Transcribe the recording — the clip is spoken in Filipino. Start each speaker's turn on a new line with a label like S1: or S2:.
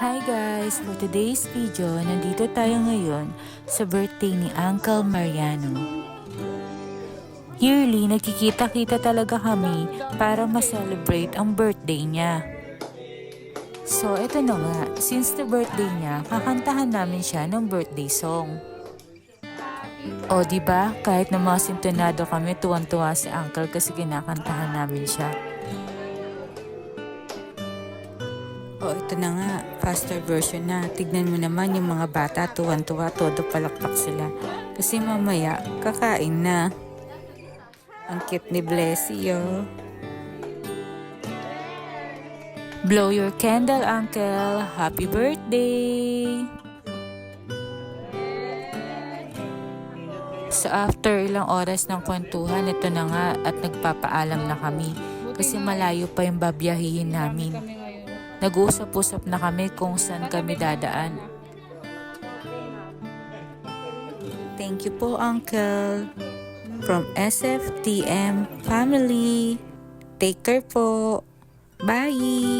S1: Hi guys! For today's video, nandito tayo ngayon sa birthday ni Uncle Mariano. Yearly, nagkikita-kita talaga kami para ma-celebrate ang birthday niya. So, eto na nga. Since the birthday niya, kakantahan namin siya ng birthday song. O, di ba? Kahit na mga sintonado kami, tuwan-tuwa si Uncle kasi kinakantahan namin siya. O, ito na nga. Faster version na. Tignan mo naman yung mga bata, tuwan-tuwa, todo palakpak sila. Kasi mamaya, kakain na. Ang cute ni Blessy, oh. Blow your candle, Uncle. Happy birthday! So after ilang oras ng kwentuhan, ito na nga at nagpapaalam na kami kasi malayo pa yung babiyahihin namin. Nag-uusap-usap na kami kung saan kami dadaan. Thank you po, Uncle. From SFTM Family. Take care po. Bye!